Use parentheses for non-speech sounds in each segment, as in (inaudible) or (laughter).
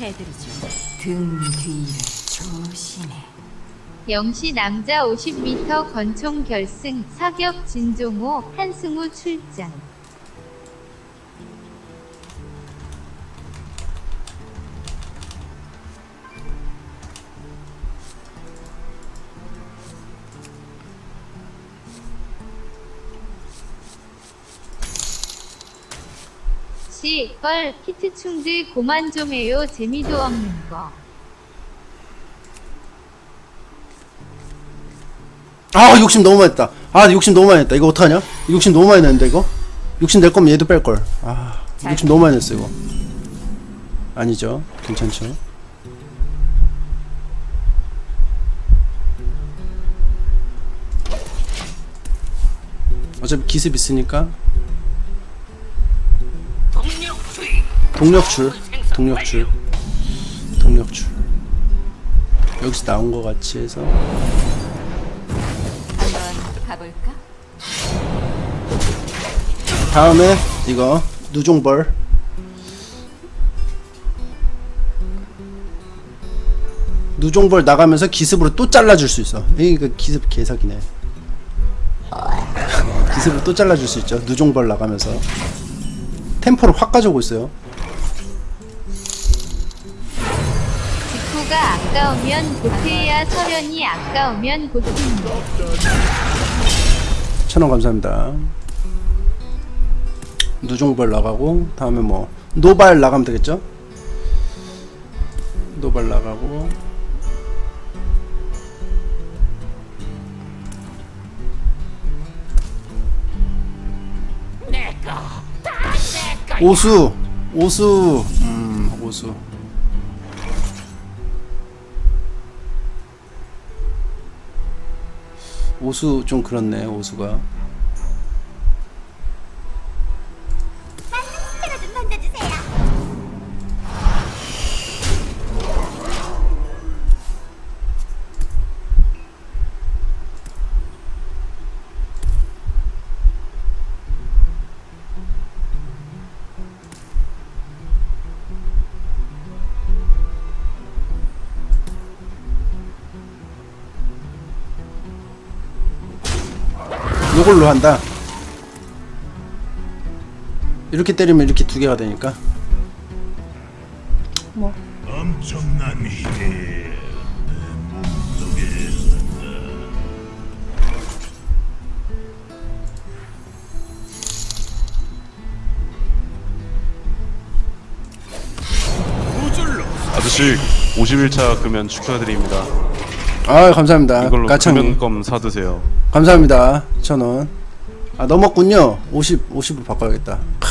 해드리죠. 등 뒤를 조심해. 영시 남자 50m 권총 결승 사격 진종호 한승우 출장. 시, 뻘, 키트 충들 고만 좀 해요. 재미도 없는 거. 아 욕심 너무 많이 했다. 아 욕심 너무 많이 했다. 이거 어떡하냐? 욕심 너무 많이 냈는데 이거? 욕심 낼 거면 얘도 뺄걸. 아 욕심 너무 많이 냈어 이거. 아니죠. 괜찮죠. 어차피 기습 있으니까 동력줄 동력줄 동력줄. 여기서 나온 거 같이 해서. 한번 가볼까? 다음에 이거 누종벌. 누종벌 나가면서 기습으로 또 잘라줄 수 있어. 이거 기습 개사기네. (laughs) 기습으로 또 잘라줄 수 있죠. 누종벌 나가면서. 템포를 확 가져오고 있어요 직후가 아까우면 고태야 서련이 아까우면 고태입니다. 천원 감사합니다. 누종벌 나가고 다음에 뭐 노발 나가면 되겠죠? 노발 나가고. 오수 오수. 음 오수 오수 좀 그렇네 오수가 요걸로 한다. 이렇게 때리면 이렇게 두 개가 되니까. 엄청난 힘이 아저씨 51차 금연 축하드립니다. 아 감사합니다. 이걸로 금연껌 사드세요. 감사합니다. 천 원. 아 넘었군요. 50 50으로 바꿔야겠다. 크...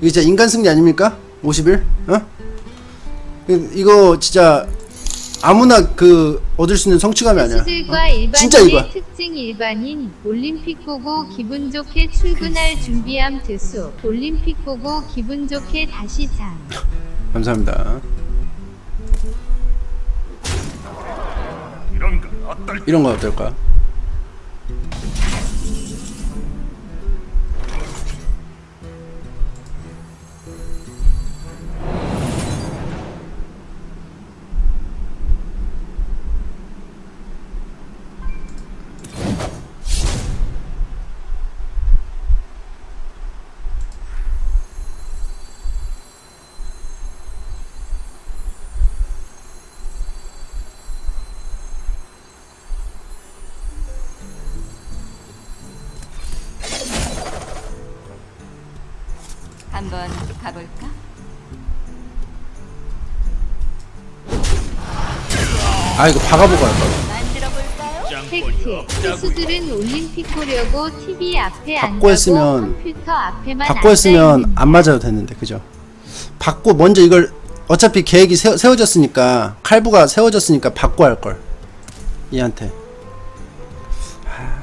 이게 진짜 인간 승리 아닙니까? 51 어? 이- 이거 진짜 아무나 그 얻을 수 있는 성취감이 아니야. 어? 진짜 일반인의 특징 일반인 올림픽 보고 기분 좋게 출근할 준비함 드수 올림픽 보고 기분 좋게 다시 잠 (laughs) 감사합니다 이런 건 어떨까 한번 가볼까? 아 이거 박아보고 할까 만들어 볼까요? 팩트 선수들은 올림픽 보려고 TV 앞에 안 받고 했으면- 컴퓨터 앞에만 받고 했으면 앉아있는 안 맞아도 됐는데 그죠? 받고 먼저 이걸 어차피 계획이 세워, 세워졌으니까 칼부가 세워졌으니까 받고 할 걸. 얘한테. 하...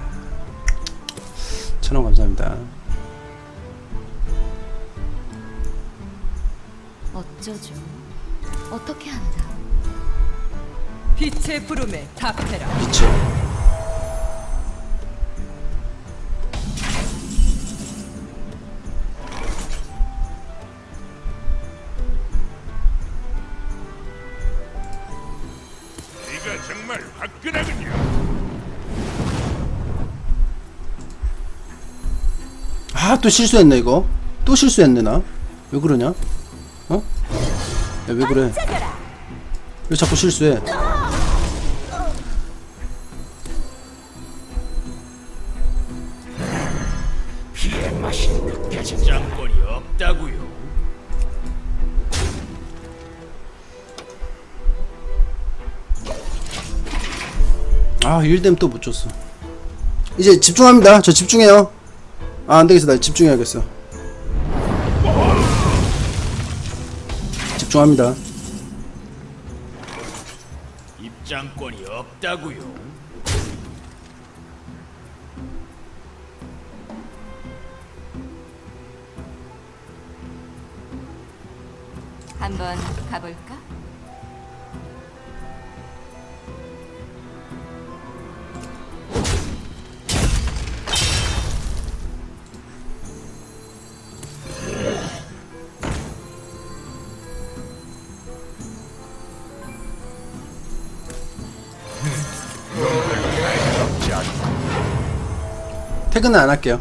천원 감사합니다 어쩌죠? 어떻게 한다? 빛의 부름에 답해라. 미쳐. 아또 실수했네 이거 또 실수했네 나 왜 그러냐 왜 그래? 왜 자꾸 실수해? 피의 맛이 느껴진 짬권이 없다고요. 아 1댐 또못 줬어. 이제 집중합니다. 저 집중해요. 아 안 되겠어. 나 집중해야겠어 집중합니다 입장권이 없다고요. 한번 가볼까? 퇴근은 안 할게요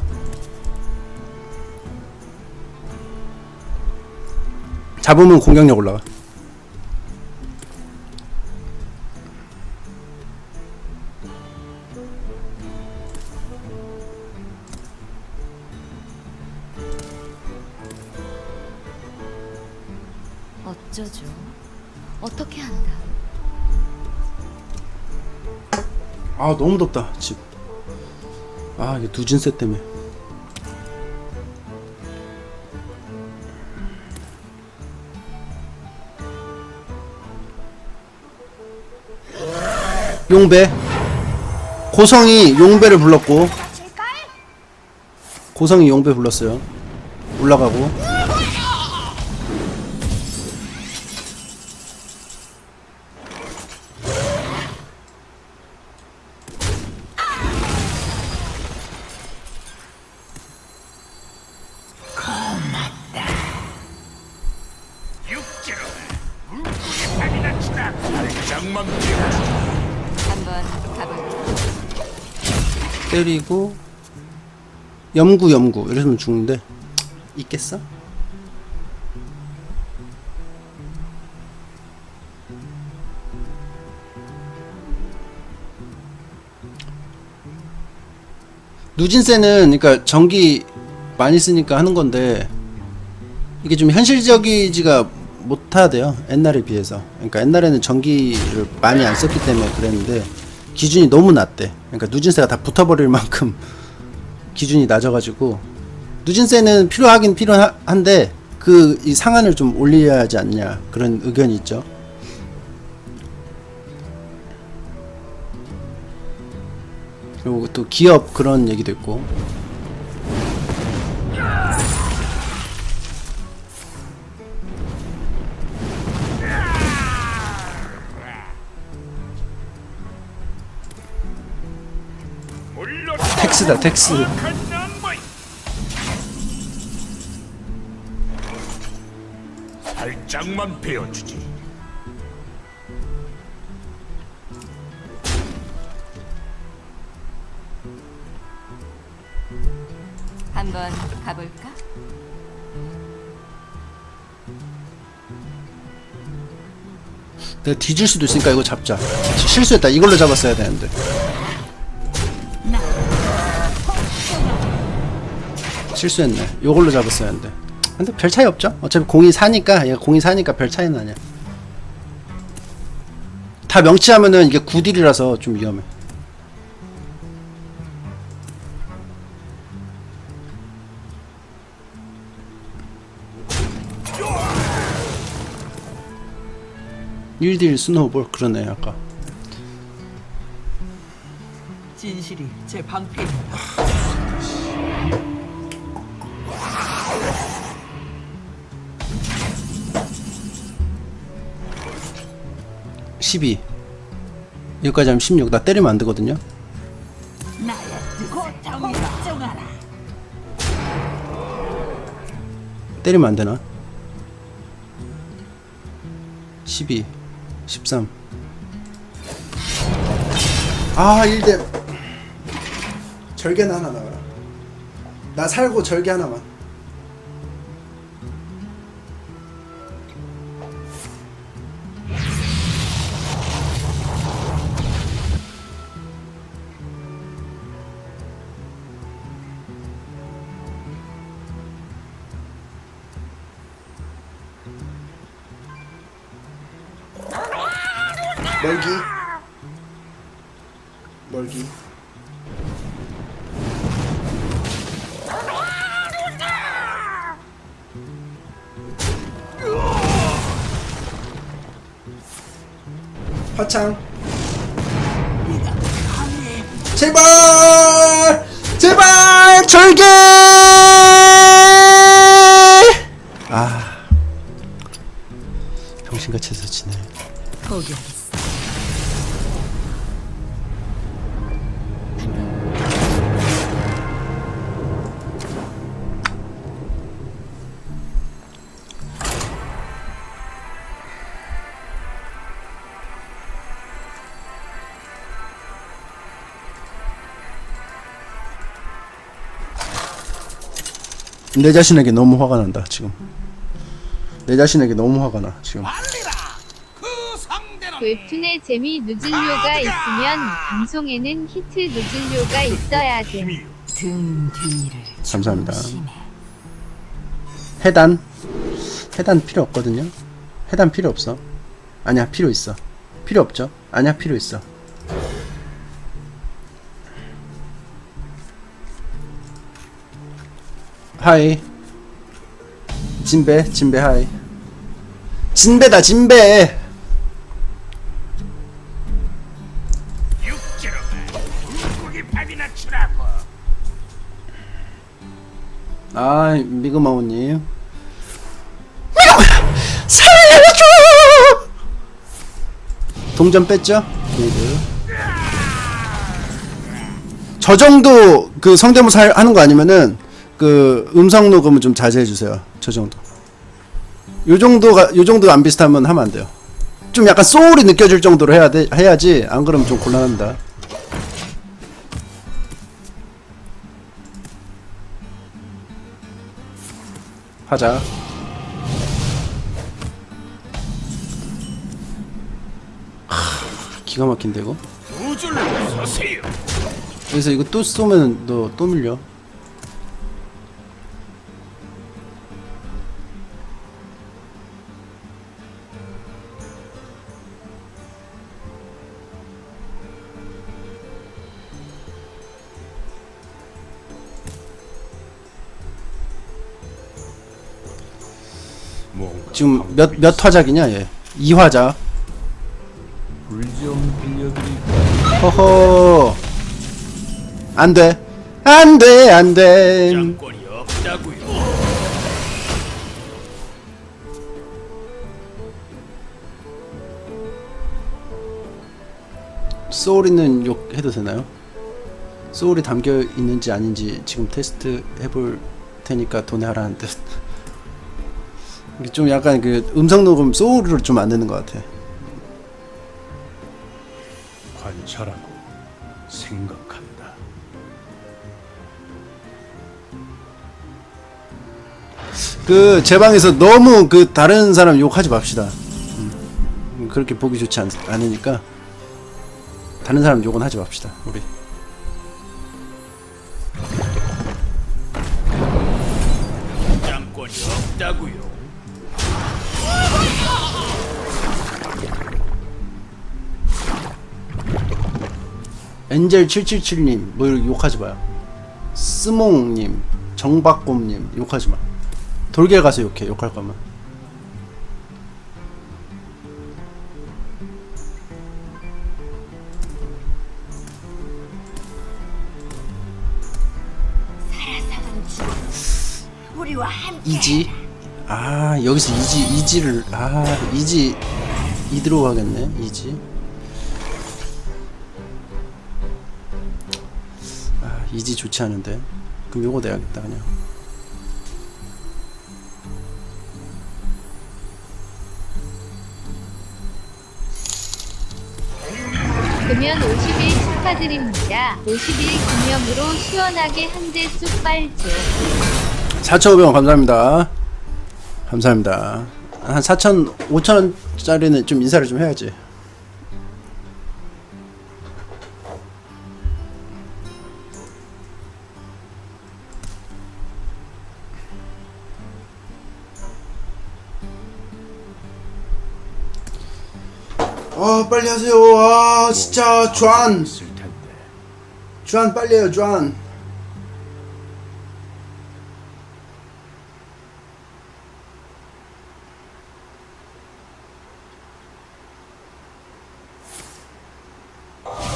잡으면 공격력 올라가 어쩌죠? 어떻게 한다? 아 너무 덥다 집. 아 이게 누진세 때문에. 용배. 고성이 용배를 불렀고. 고성이 용배 불렀어요. 올라가고. 때리고 염구 염구 이러면 죽는데 있겠어? 누진세는 그러니까 전기 많이 쓰니까 하는 건데 이게 좀 현실적이지가 못하대요 옛날에 비해서 그러니까 옛날에는 전기를 많이 안 썼기 때문에 그랬는데 기준이 너무 낮대. 그러니까 누진세가 다 붙어버릴 만큼 (laughs) 기준이 낮아가지고 누진세는 필요하긴 필요한데 그 이 상한을 좀 올려야 하지 않냐 그런 의견이 있죠. 그리고 또 기업 그런 얘기도 있고 큰 낭비. 살짝만 베어주지. 한번 가볼까? 내가 뒤질 수도 있으니까 이거 잡자 실수했다 이걸로 잡았어야 되는데 실수했네. 이걸로 잡았어야 하는데. 근데 별 차이 없죠? 어차피 공이 사니까 얘가 공이 사니까 별 차이는 아니야. 다 명치하면은 이게 9딜이라서 좀 위험해. 일딜 스노우볼? 그러네 아까. 진실이 제 방패입니다. 12 여기까지 하면 16 나 때리면 안 되거든요. 때리면 안 되나? 12 13 아, 1대. 절개나 하나 나와라. 나 살고 절개 하나만. 멀기. 화창. 제발! 제발! 절개! 아. 병신같이 해서 지네. 포기 내 자신에게 너무 화가 난다 지금. 내 자신에게 너무 화가 나 지금. 웹툰의 재미 누질료가 있으면 방송에는 히트 누질료가 있어야 돼. 등 뒤를 감사합니다. 조심해. 해단? 해단 필요 없거든요. 해단 필요 없어. 아니야 필요 있어. 필요 없죠. 아니야 필요 있어 하이. 진배 진배 하이. 진배다 진배. 아 미그마오님. 살려줘! 동전 뺐죠? 게이드 저 정도 그 성대모사 할- 하는 거 아니면은 그 음성 녹음은 좀 자제해 주세요. 저 정도. 요 정도가 요 정도 안 비슷하면 하면 안 돼요. 좀 약간 소울이 느껴질 정도로 해야 돼 해야지 안 그러면 좀 곤란합니다. 하자. 하, 기가 막힌데 이거. 그래서 이거 또 쏘면 너 또 밀려 몇 몇 화작이냐 얘 2화작 허허 안돼 안돼 안돼 장권이 없다고요. 소울 있는 욕 해도 되나요? 소울이 담겨 있는지 아닌지 지금 테스트 해볼 테니까 돈에 하라는 뜻. 좀 약간 그 음성 녹음 소울을 좀안 내는 것 같아. 관찰하고 생각한다. 그 제 방에서 너무 그 다른 사람 욕하지 맙시다. 음, 그렇게 보기 좋지 않, 않으니까 다른 사람 욕은 하지 맙시다. 우리. 장권이 없다고요. 엔젤 777님 뭐 이렇게 욕하지 마요. 스몽님, 정박곰님 욕하지 마. 돌게 가서 욕해 욕할 거면. 이지. 아 여기서 이지 이지를 아 이지 이대로 가겠네 이지. 이지 좋지 않은데. 그럼 요거 내야겠다 그냥. 금연 50일 축하드립니다. 50일 기념으로 시원하게 한 대 쑥 빨죠. 4,500원 감사합니다. 감사합니다. 한 4,000, 5,000원짜리는 좀 인사를 좀 해야지. 빨리 하세요. 아 진짜 주안. 주안 빨리 해요 주안.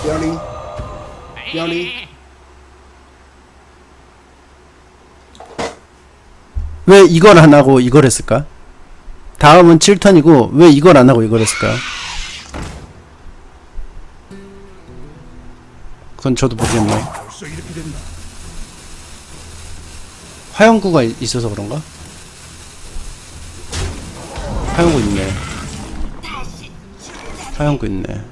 뼈리 뼈리 왜 이걸 안 하고 이걸 했을까? 다음은 7턴이고 왜 이걸 안 하고 이걸 했을까? 그건 저도 된다. 화영구가 이- 있어서 그런가? 화영구 있네. 화영구 있네.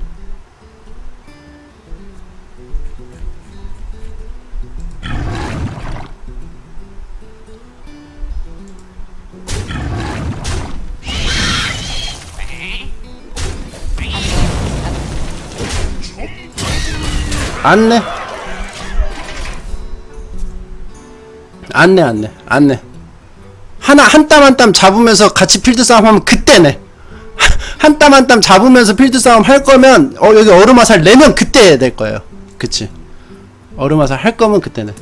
안내. 안내 안내 안내. 하나 한 땀 한 땀 잡으면서 같이 필드 싸움 하면 그때네. 한 땀 한 땀 잡으면서 필드 싸움 할 거면 어 여기 얼음 화살 내면 그때 될 거예요. 그치? 얼음 화살 할 거면 그때네.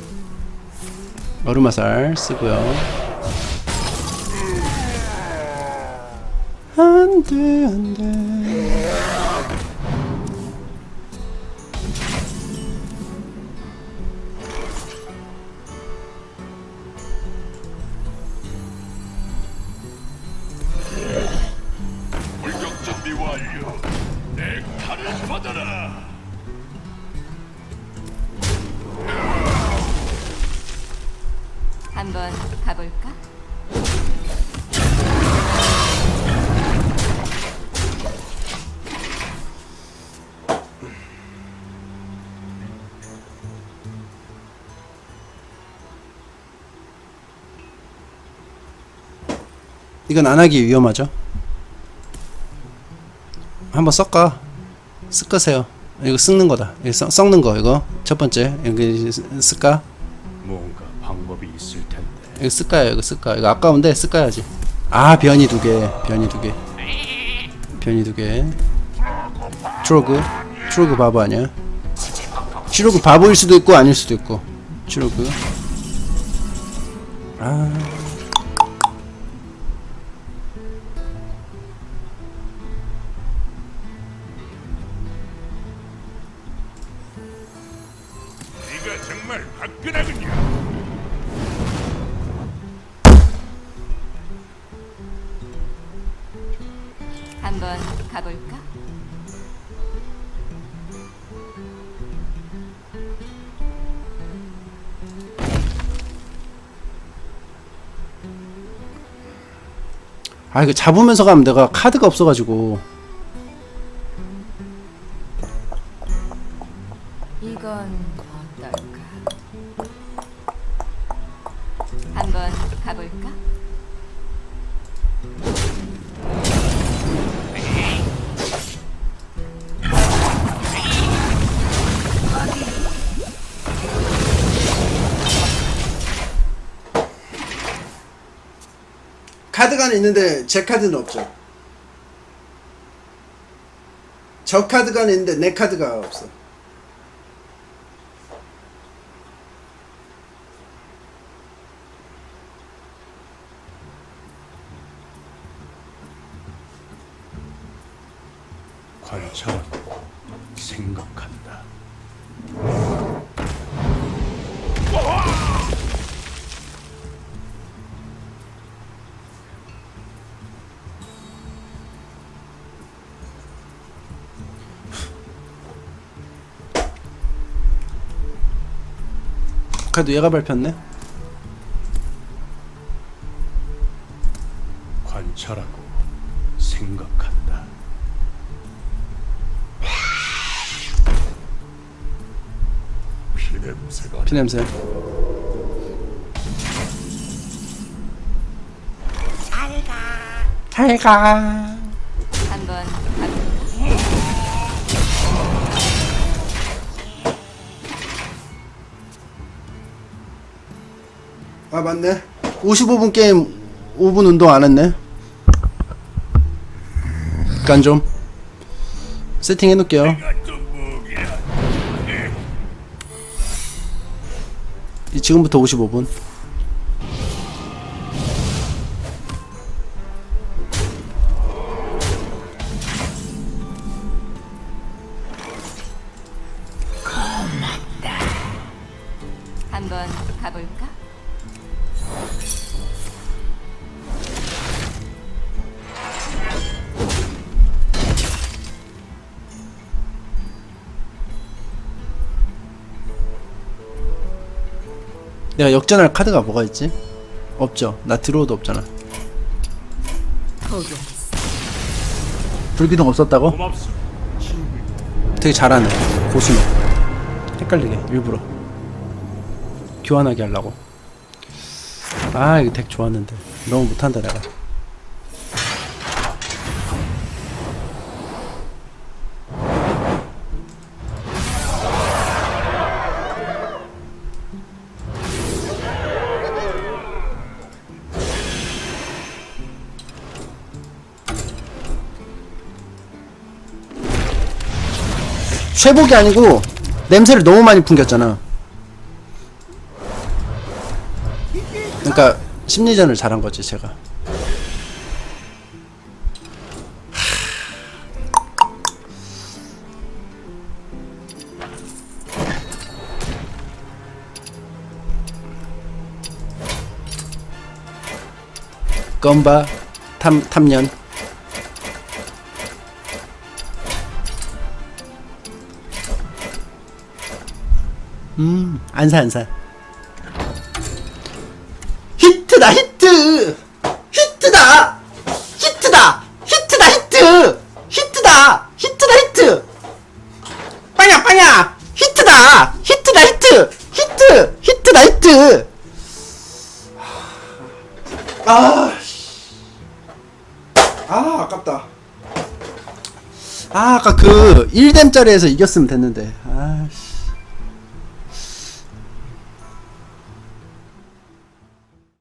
얼음 화살 쓰고요. 안돼 안돼. 이건 안 하기 위험하죠. 한번 섞어. 섞으세요. 이거 섞는 거다. 이거 섞, 섞는 거 이거 첫 번째 여기 쓸까? 뭔가 방법이 있을 텐데. 이거 쓸까요? 이거 쓸까? 이거 아까운데 쓸까야지. 아 변이 두 개, 변이 두 개, 변이 두 개. 트로그, 트로그 바보 아니야? 트로그 바보일 수도 있고 아닐 수도 있고. 트로그. 아. 아 이거 잡으면서 가면 내가 카드가 없어가지고 제 카드는 없죠. 저 카드가 있는데 내 카드가 없어. 카드 얘가 밟혔네. 관찰하고 생각한다. 냄새가 피냄새. 잘가. 한번 아 맞네. 55분 게임 5분 운동 안 했네. 약간 좀 세팅해 놓을게요. 지금부터 55분. 내가 역전할 카드가 뭐가 있지? 없죠. 나 드로우도 없잖아. 불기둥 없었다고? 되게 잘하네. 고수네. 헷갈리게 일부러 교환하게 하려고. 아 이거 덱 좋았는데 너무 못한다 내가. 쇠복이 아니고 냄새를 너무 많이 풍겼잖아. 그러니까 심리전을 잘한 거지 제가. 건바 탐 탐년 음, 안 사 안 사. 히트다 히트. 히트다. 히트다. 히트다 히트. 히트다. 히트다 히트. 빵야 빵야. 히트다. 히트다 히트. 히트. 히트다 히트. 아. 씨. 아, 아깝다. 아, 아까 그 1뎀짜리에서 이겼으면 됐는데.